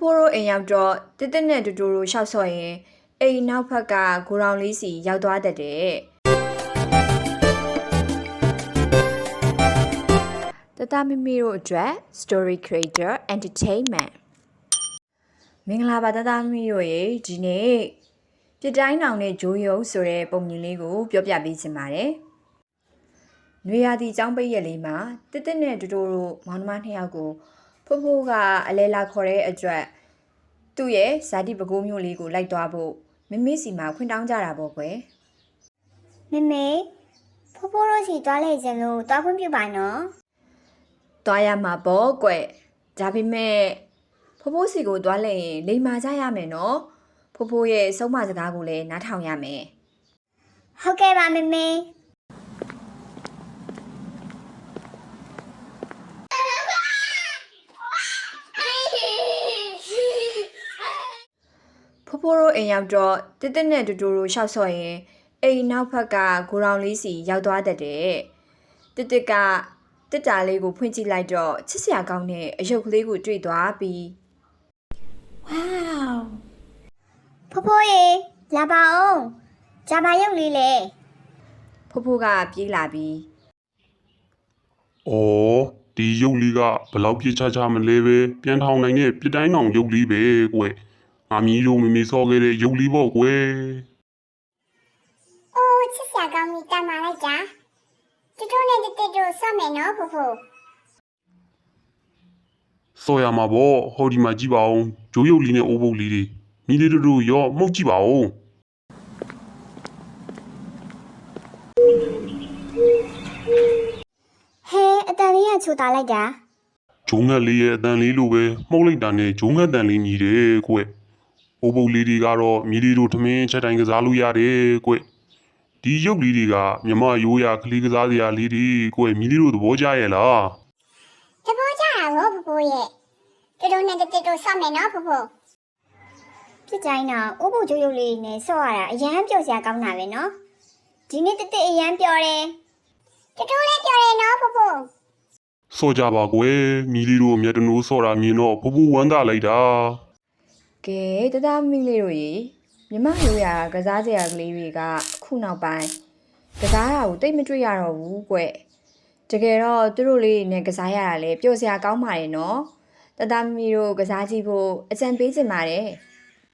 ဖိုးတို့အိမ်ရောက်တော့တစ်တစ်နဲ့တူတူတို့ရှောက်ဆော့ရင်အိမ်နောက်ဘက်ကဂိုရောင်လေးစီရောက်သွားတတ်တယ်တတမမီတို့အတွက် story creator entertainment မင်္ဂလာပါတတမမီတို့ရေဒီနေ့ပြတိုင်းနောင်နဲ့ဂျိုးယုံဆိုတဲ့ပုံမြင်လေးကို ပြောပြပေးချင်ပါတယ်။နွေရာသီចောင်းပိတ်ရက်လေးမှာတစ်တစ်နဲ့တူတူတို့မောင်နှမနှစ်ယောက်ကို ဖိုးဖိုးကအလဲလာခေါ်တဲ့အတွက်သူ့ရဲ့ဇာတိပကိုးမျိုးလေးကိုလိုက်သွားဖို့မမေစီမှာခွင့်တောင်းကြတာပေါ့ကွယ်မေမေဖိုးဖိုးတို့စီသွားလေခြင်းလို့သွားခွင့်ပြုပါနော်။သွားရမှာပေါ့ကွယ်။ဒါပေမဲ့ဖိုးဖိုးစီကိုသွားလဲရင်လိမ်မာကြရမယ်နော်။ဖိုးဖိုးရဲ့ဆုံးမစကားကိုလည်းနားထောင်ရမယ်။ဟုတ်ကဲ့ပါမေမေ ဖိုးဖိုးတို့အိမ်ရောက်တော့တစ်တစ်နဲ့တူတူတို့ရှောက်ဆော့ရင်အိမ်နောက်ဘက်ကဂိုရောင်လေးစီရောက်သွားတတ်တယ်တစ်တစ်ကတစ်တာလေးကိုဖွင့်ကြည့်လိုက်တော့ချစ်စရာကောင်းတဲ့အယုတ်ကလေးကိုတွေ့သွားပြီးဝေါဖိုးဖိုးရေလာပါအောင်ဂျာဘာရုပ်လေးလေဖိုးဖိုးကပြေးလာပြီး။အော်ဒီရုပ်လေးကဘယ်လောက်ပြစ်ချချမလဲပဲပြန်ထောင်နိုင်တဲ့ပြစ်တိုင်းအောင်ရုပ်လေးပဲကွယ်။ ငါမီးတို့မမေစောခဲ့တဲ့ရုပ်လေးပေါ့ကွယ်အိုးချစ်စရာကောင်းပြီတမ်းပါလိုက်ကြတူတူနဲ့တက်တက်တို့ဆော့မယ်နော်ဖိုးဖိုး။စော်ရမှာပေါ့ဟောဒီမှာကြည့်ပါဦး။ဂျိုးရုပ်လေးနဲ့အိုးပုတ်လေးတွေမီးလေးတို့တို့ရောမှုတ်ကြည့်ပါဦးဟဲအတန်လေးကချိုတာလိုက်တာ။ဂျုံငတ်လေးရဲ့အတန်လေးလိုပဲမှုတ်လိုက်တာနဲ့ဂျုံငတ်တန်လေးညီတယ်ကွယ်။ အိုးပုတ်လေးတွေကတော့မီးလေးတို့ထမင်းချက်တိုင်းကစားလို့ရတယ်ကွယ်။ဒီရုပ်လေးတွေကမြမရိုးရာကလေးကစားစရာလေးတွေကွယ်မီးလေးတို့သဘောကျရဲ့လားတဘောကြတာဘောဖိုးဖိုးရဲ့တူတူနဲ့တက်တက်တို့ဆော့မယ်နော်ဖိုးဖိုးဖြစ်တိုင်းတော့ဥပုပ်ကျိုးရုပ်လေးနဲ့ဆော့ရတာအရန်ပျော်စရာကောင်းတာပဲနော်ဒီနေ့တက်တက်အရန်ပျော်တယ်တူတူလည်းပျော်တယ်နော်ဖိုးဖိုးစောကြပါကွယ်မီလီတို့မြတ်တနိုးစောတာမြင်တော့ဖူဖူဝမ်းသာလိုက်တာ ကဲတသားမီလေးတို့ရေမြမရိုးရာကစားစရာကလေးတွေကအခုနောက်ပိုင်းကစားတာကိုတိတ်မတွေ့ရတော့ဘူးကွတကယ်တော့သူတို့လေးတွေနဲ့ကစားရတာလေပျော်စရာကောင်းပါတယ်နော်တသားမီတို့ကစားကြည့်ဖို့အကြံပေးချင်ပါတယ်